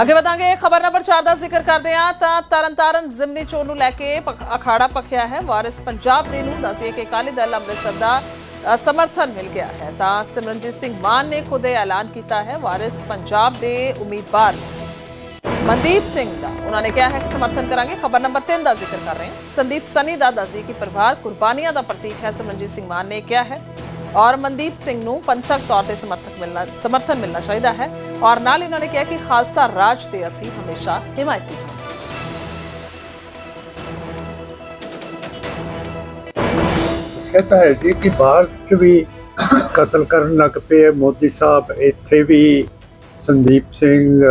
ਅੱਗੇ ਵਧਾਂਗੇ, ਖਬਰ ਨੰਬਰ 4 ਦਾ ਜ਼ਿਕਰ ਕਰਦੇ ਹਾਂ ਤਾਂ ਤਰਨਤਾਰਨ ਜ਼ਿਮਨੀ ਚੋਣ ਨੂੰ ਲੈ ਕੇ ਅਖਾੜਾ ਪਖਿਆ ਹੈ। ਵਾਰਿਸ ਪੰਜਾਬ ਦੇ ਨੂੰ ਦੱਸਿਏ ਕਿ ਅਕਾਲੀ ਦਲ ਅੰਮ੍ਰਿਤਸਰ ਦਾ ਸਮਰਥਨ ਮਿਲ ਗਿਆ ਹੈ। ਤਾਂ ਸਿਮਰਨਜੀਤ ਸਿੰਘ ਮਾਨ ਨੇ ਖੁਦ ਇਹ ਐਲਾਨ ਕੀਤਾ ਹੈ। ਵਾਰਿਸ ਪੰਜਾਬ ਦੇ ਉਮੀਦਵਾਰ ਮਨਦੀਪ ਸਿੰਘ ਦਾ, ਉਹਨਾਂ ਨੇ ਕਿਹਾ ਹੈ ਕਿ ਸਮਰਥਨ ਕਰਾਂਗੇ। ਖਬਰ ਨੰਬਰ 3 ਦਾ ਜ਼ਿਕਰ ਕਰ ਰਹੇ ਹਾਂ। ਸੰਦੀਪ ਸਨੀ ਦਾ ਦੱਸਦੀ ਕਿ ਪਰਿਵਾਰ ਕੁਰਬਾਨੀਆਂ ਦਾ ਪ੍ਰਤੀਕ ਹੈ। ਸਿਮਰਨਜੀਤ ਸਿੰਘ ਮਾਨ ਨੇ ਕਿਹਾ ਹੈ। ਔਰ ਮਨਦੀਪ ਸਿੰਘ ਨੂੰ ਪੰਥਕ ਤੌਰ ਤੇ ਸਮਰਥਕ ਮਿਲਣਾ, ਸਮਰਥਨ ਮਿਲਣਾ ਚਾਹੀਦਾ ਹੈ ਔਰ ਨਾਲ ਹੀ ਨੇ ਕਿਹਾ ਕਿ ਖਾਲਸਾ ਰਾਜ ਦੇ ਅਸੀਂ ਹਮੇਸ਼ਾ ਹਿਮਾਇਤੀ ਹਾਂ। ਇਹ ਹੈ ਜੀ ਕਿ ਬਾਹਰ ਚ ਵੀ ਕਤਲ ਕਰਨ ਲੱਗ ਪਏ ਮੋਦੀ ਸਾਹਿਬ ਇੱਥੇ ਵੀ, ਸੰਦੀਪ ਸਿੰਘ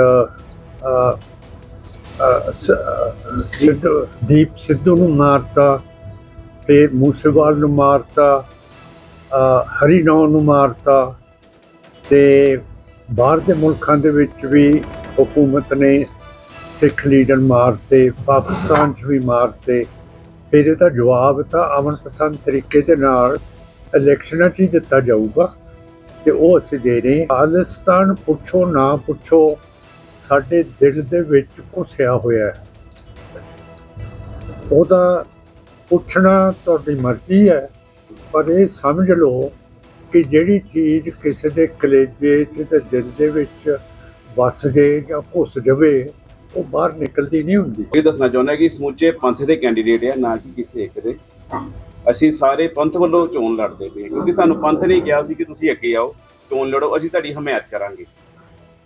ਸਿੱਧੂ, ਦੀਪ ਸਿੱਧੂ ਨੂੰ ਮਾਰਤਾ, ਤੇ ਮੂਸੇਵਾਲ ਨੂੰ ਮਾਰਤਾ। ਅ, ਹਰੀਨੌਰ ਨੂੰ ਮਾਰਤਾ ਤੇ ਬਾਹਰ ਦੇ ਮੁਲਕਾਂ ਦੇ ਵਿੱਚ ਵੀ ਹਕੂਮਤ ਨੇ ਸਿੱਖ ਲੀਡਰ ਮਾਰਤੇ ਪਾਕਿਸਤਾਨ 'ਚ ਵੀ ਮਾਰਤੇ। ਫਿਰ ਇਹਦਾ ਜਵਾਬ ਤਾਂ ਅਮਨ ਪਸੰਦ ਤਰੀਕੇ ਦੇ ਨਾਲ ਇਲੈਕਸ਼ਨਾਂ 'ਚ ਹੀ ਦਿੱਤਾ ਜਾਊਗਾ ਤੇ ਉਹ ਅਸੀਂ ਦੇ ਰਹੇ ਖਾਲਿਸਤਾਨ ਪੁੱਛੋ ਨਾ ਪੁੱਛੋ ਸਾਡੇ ਦਿਲ ਦੇ ਵਿੱਚ ਘੁਸਿਆ ਹੋਇਆ ਹੈ। ਉਹਦਾ ਪੁੱਛਣਾ ਤੁਹਾਡੀ ਮਰਜ਼ੀ ਹੈ। ਪਰ ਇਹ ਸਮਝ ਲਓ ਕਿ ਜਿਹੜੀ ਚੀਜ਼ ਕਿਸੇ ਦੇ ਕਲੇਜੇ 'ਚ ਤੇ ਦਿਲ ਦੇ ਵਿੱਚ ਵਸ ਜੇ ਜਾਂ ਘੁਸ ਜਾਵੇ ਉਹ ਬਾਹਰ ਨਿਕਲਦੀ ਨਹੀਂ ਹੁੰਦੀ। ਇਹ ਦੱਸਣਾ ਚਾਹੁੰਦਾ ਕਿ ਸਮੁੱਚੇ ਪੰਥ ਦੇ ਕੈਂਡੀਡੇਟ ਆ ਨਾ ਕਿ ਕਿਸੇ ਇੱਕ ਦੇ। ਅਸੀਂ ਸਾਰੇ ਪੰਥ ਵੱਲੋਂ ਚੋਣ ਲੜਦੇ ਪਏ ਕਿਉਂਕਿ ਸਾਨੂੰ ਪੰਥ ਨੇ ਕਿਹਾ ਸੀ ਕਿ ਤੁਸੀਂ ਅੱਗੇ ਆਓ ਚੋਣ ਲੜੋ ਅਸੀਂ ਤੁਹਾਡੀ ਹਮਾਇਤ ਕਰਾਂਗੇ।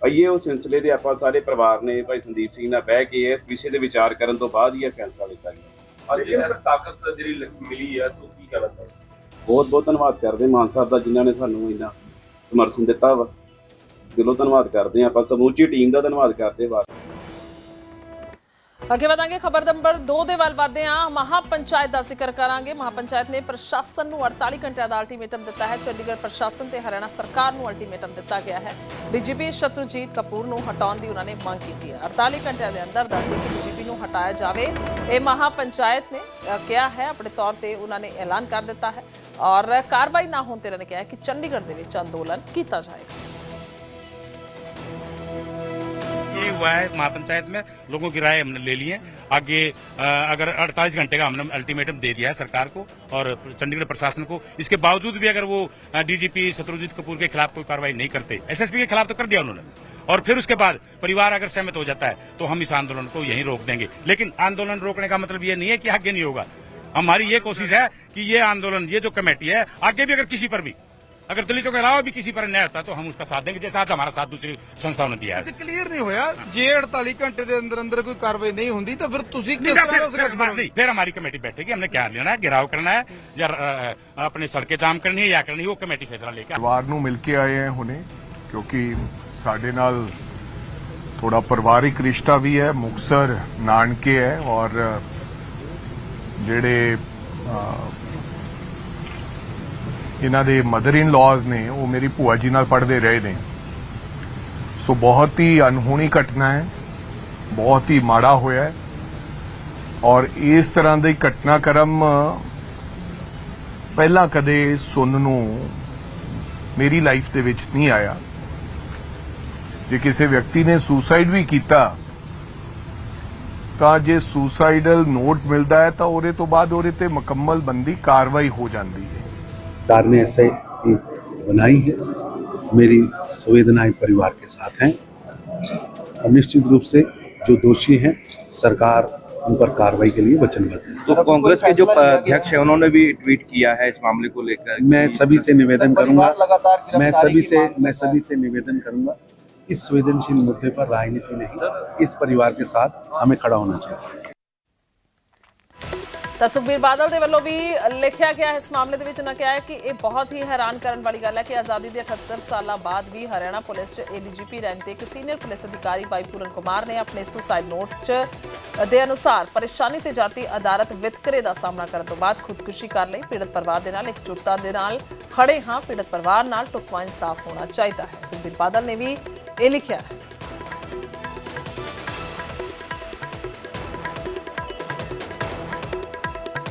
ਅਈਏ ਉਸ ਸਿਲਸਿਲੇ ਦੇ ਆਪਾਂ ਸਾਰੇ ਪਰਿਵਾਰ ਨੇ ਭਾਈ ਸੰਦੀਪ ਸਿੰਘ ਨਾਲ ਬਹਿ ਕੇ ਇਸ ਵਿਸ਼ੇ ਦੇ ਵਿਚਾਰ ਕਰਨ ਤੋਂ ਬਾਅਦ ਹੀ ਇਹ ਫੈਸਲਾ ਲਿੱਤਾ ਗਿਆ। ਅੱਜ ਇਹ ਤਾਕਤ ਜਿਹੜੀ ਮਿਲੀ ਆ ਤੂੰ ਕੀ ਕਹਿਣਾ ਚਾਹੁੰਦਾ? ਬਹੁਤ ਬਹੁਤ ਧੰਨਵਾਦ ਕਰਦੇ ਮਾਨ ਸਾਹਿਬ ਦਾ ਜਿਨ੍ਹਾਂ ਨੇ ਸਾਨੂੰ ਇੰਨਾ ਸਮਰਥਨ ਦਿੱਤਾ ਵਾ। ਦਿਲੋਂ ਧੰਨਵਾਦ ਕਰਦੇ ਹਾਂ ਆਪਾਂ, ਸਮੂਚੀ ਟੀਮ ਦਾ ਧੰਨਵਾਦ ਕਰਦੇ ਵਾ ਅੱਗੇ ਵਧਾਂਗੇ ਖਬਰ ਨੰਬਰ 2 ਦੇ ਵੱਲ ਵਧਦੇ ਹਾਂ। ਮਹਾ ਦਾ ਜ਼ਿਕਰ ਕਰਾਂਗੇ। ਮਹਾ ਨੇ ਪ੍ਰਸ਼ਾਸਨ ਨੂੰ 48 ਘੰਟਿਆਂ ਦਾ ਅਲਟੀਮੇਟਮ ਦਿੱਤਾ ਹੈ। ਚੰਡੀਗੜ੍ਹ ਪ੍ਰਸ਼ਾਸਨ ਤੇ ਹਰਿਆਣਾ ਸਰਕਾਰ ਨੂੰ ਅਲਟੀਮੇਟਮ ਦਿੱਤਾ ਗਿਆ ਹੈ। ਡੀਜੀਪੀ ਸ਼ਤਰਜੀਤ ਕਪੂਰ ਨੂੰ ਹਟਾਉਣ ਦੀ ਉਹਨਾਂ ਨੇ ਮੰਗ ਕੀਤੀ ਹੈ। 48 ਘੰਟਿਆਂ ਦੇ ਅੰਦਰ ਦੱਸੇ ਕਿ ਡੀਜੀਪੀ ਨੂੰ ਹਟਾਇਆ ਜਾਵੇ। ਇਹ ਮਹਾ ਪੰਚਾਇਤ ਨੇ ਕਿਹਾ ਹੈ। ਆਪਣੇ ਤੌਰ ਤੇ ਉਹਨਾਂ ਨੇ ਐਲਾਨ ਕਰ ਦਿੱਤਾ ਹੈ। और कार्रवाई ना होते उन्होंने कहा कि चंडीगढ़ के अंदोलन किया जाएगा। हुआ है महापंचायत में, लोगों की राय हमने ले ली है। आगे अगर 48 घंटे का हमने अल्टीमेटम दे दिया है सरकार को और चंडीगढ़ प्रशासन को। इसके बावजूद भी अगर वो डीजीपी शत्रुजीत कपूर के खिलाफ कोई कार्रवाई नहीं करते, एसएसपी के खिलाफ तो कर दिया उन्होंने। और फिर उसके बाद परिवार अगर सहमत हो जाता है तो हम इस आंदोलन को यही रोक देंगे। लेकिन आंदोलन रोकने का मतलब यह नहीं है कि आगे नहीं होगा। हमारी ये कोशिश है कि ये आंदोलन ये जो कमेटी है आगे भी अगर किसी पर भी अगर दलितों के अलावा भी किसी पर अन्याय होता है तो हम उसका साथ देंगे जैसे आज हमारा साथ दूसरी संस्थाओं ने दिया है ਤੇ ਕਲੀਅਰ ਨਹੀਂ ਹੋਇਆ ਜੇ 48 ਘੰਟੇ ਦੇ ਅੰਦਰ ਅੰਦਰ ਕੋਈ ਕਾਰਵਾਈ ਨਹੀਂ ਹੁੰਦੀ ਤਾਂ ਫਿਰ ਤੁਸੀਂ नहीं, ਕਿਸ फिर- ਤਰ੍ਹਾਂ ਦਾ फिर ਸੰਘਰਸ਼ हमारी- ਕਰੋਗੇ नहीं, फिर हमारी कमेटी बैठेगी हमने क्या लेना है गिराव करना है या अ, अपने सड़कें जाम करनी है या करनी है वो कमेटी फैसला लेकर ਪਰਿਵਾਰ ਨੂੰ ਮਿਲ ਕੇ ਆਏ ਹਾਂ ਹੁਣੇ ਕਿਉਂਕਿ ਸਾਡੇ ਨਾਲ ਥੋੜਾ ਪਰਿਵਾਰਿਕ ਰਿਸ਼ਤਾ ਵੀ ਹੈ ਮੁਕਸਰ ਨਾਨਕੇ ਹੈ ਔਰ ਜਿਹੜੇ ਇਹਨਾਂ ਦੇ ਮਦਰ ਇਨ ਲਾਜ਼ ਨੇ, ਉਹ ਮੇਰੀ ਭੂਆ ਜੀ ਨਾਲ ਪੜਦੇ ਰਹੇ ਨੇ। ਸੋ ਬਹੁਤ ਹੀ ਅਨਹੋਣੀ ਘਟਨਾ ਹੈ, ਬਹੁਤ ਹੀ ਮਾੜਾ ਹੋਇਆ ਹੈ। ਔਰ ਇਸ ਤਰ੍ਹਾਂ ਦੇ ਘਟਨਾਕ੍ਰਮ, ਪਹਿਲਾਂ ਕਦੇ ਸੁਣਨ ਨੂੰ ਮੇਰੀ ਲਾਈਫ ਦੇ ਵਿੱਚ ਨਹੀਂ ਆਇਆ। ਜੇ ਕਿਸੇ ਵਿਅਕਤੀ ਨੇ ਸੁਸਾਈਡ ਵੀ ਕੀਤਾ ਤਾਂ ਜੇ ਸੁਸਾਈਡਲ ਨੋਟ ਮਿਲਦਾ ਹੈ ਤਾਂ ਉਹਦੇ ਤੋਂ ਬਾਅਦ ਉਹਦੇ ਤੇ ਮੁਕੰਮਲ ਬੰਦੀ ਕਾਰਵਾਈ ਹੋ ਜਾਂਦੀ ਹੈ सरकार ने ऐसे ही बनाई है मेरी संवेदनाएं परिवार के साथ हैं और निश्चित रूप से जो दोषी हैं सरकार उन पर कार्रवाई के लिए वचनबद्ध है तो कांग्रेस के जो अध्यक्ष है उन्होंने भी ट्वीट किया है इस मामले को लेकर मैं सभी से निवेदन करूंगा मैं सभी से मैं सभी से निवेदन करूंगा इस संवेदनशील मुद्दे पर राजनीति नहीं इस परिवार के साथ हमें खड़ा होना चाहिए ਤਾਂ ਸੁਖਬੀਰ ਬਾਦਲ ਦੇ ਵੱਲੋਂ ਵੀ ਲਿਖਿਆ ਗਿਆ ਇਸ ਮਾਮਲੇ ਦੇ ਵਿੱਚ ਉਹਨਾਂ ਕਿਹਾ ਹੈ ਕਿ ਇਹ ਬਹੁਤ ਹੀ ਹੈਰਾਨ ਕਰਨ ਵਾਲੀ ਗੱਲ ਹੈ ਕਿ ਆਜ਼ਾਦੀ ਦੇ 78 ਸਾਲਾਂ ਬਾਅਦ ਵੀ ਹਰਿਆਣਾ ਪੁਲਿਸ 'ਚ ਏਡੀਜੀਪੀ ਰੈਂਕ ਦੇ ਇੱਕ ਸੀਨੀਅਰ ਪੁਲਿਸ ਅਧਿਕਾਰੀ ਬਾਈ ਪੂਰਨ ਕੁਮਾਰ ਨੇ ਆਪਣੇ ਸੁਸਾਈਡ ਨੋਟ 'ਚ ਦੇ ਅਨੁਸਾਰ ਪਰੇਸ਼ਾਨੀ ਤੇ ਜਾਤੀ ਅਦਾਲਤ ਵਿਤਕਰੇ ਦਾ ਸਾਹਮਣਾ ਕਰਨ ਤੋਂ ਬਾਅਦ ਖੁਦਕੁਸ਼ੀ ਕਰ ਲਈ। ਪੀੜਤ ਪਰਿਵਾਰ ਦੇ ਨਾਲ ਇਕਜੁੱਟਤਾ ਦੇ ਨਾਲ ਖੜੇ ਹਾਂ। ਪੀੜਤ ਪਰਿਵਾਰ ਨਾਲ ਟੁਕਵਾ ਇਨਸਾਫ ਹੋਣਾ ਚਾਹੀਦਾ ਹੈ। ਸੁਖਬੀਰ ਬਾਦਲ ਨੇ ਵੀ ਇਹ ਲਿਖਿਆ ਹੈ।